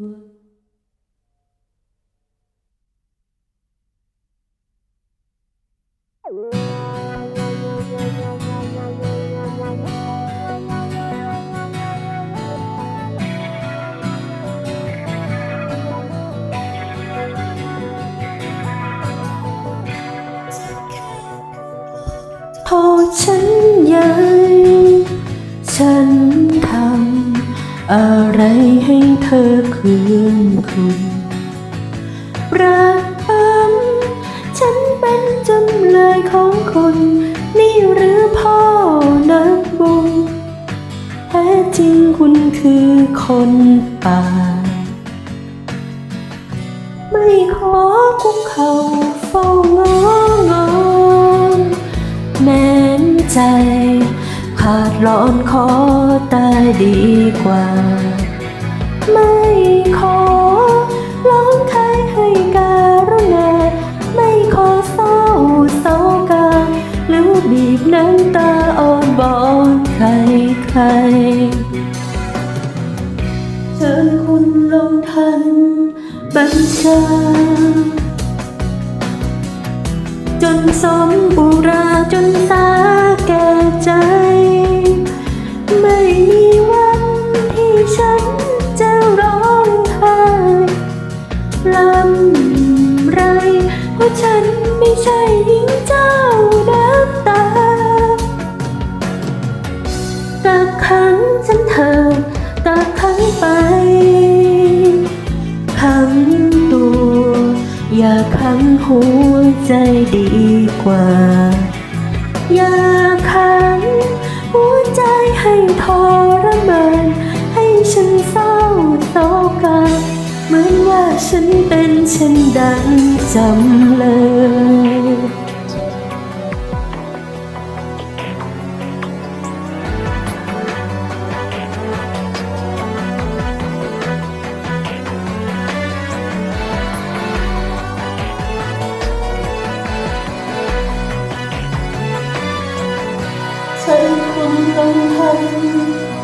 พอ อะไรให้เธอคืนคุณรักผมฉันเป็นจำเลยของคุณนี่หรือพ่อนักบุญแท้จริงคุณคือคนป่า ไม่ขอ อนขอตายดีกว่า ไม่ขอร้องไห้ให้การุณาไม่ขอเศร้าโศร้ากาหรือบีบน้ำตาอ่อนบอนใครใครเชิญคุณลงทันบัญชา จนสมบูราจน อย่าขังหัวใจดีกว่า อย่าขังหัวใจให้ทรมานให้ฉันเศร้าโศกาเหมือนว่าฉันเป็นเช่นดังจำเลย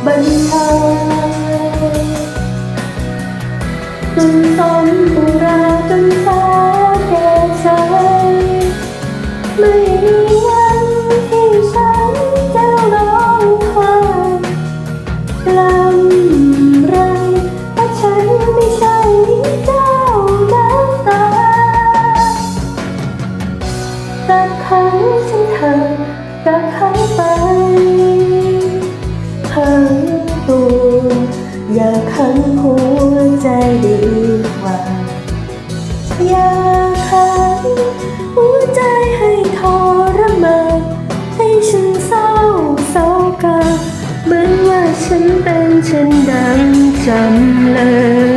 บัญชาจนสมบูราจนสาแก่ใจไม่มีวันที่ฉันจะร้องไห้ลำไรเพราะฉันไม่ใช่เจ้าน้ำตากักขังฉันเธอกักขังไป ขังตัวอย่าขังหัวใจดีกว่าอย่าขังหัวใจให้ทรมานให้ฉันเศร้าเศร้ากาเหมือนว่าฉันเป็นเช่นดังจำเลย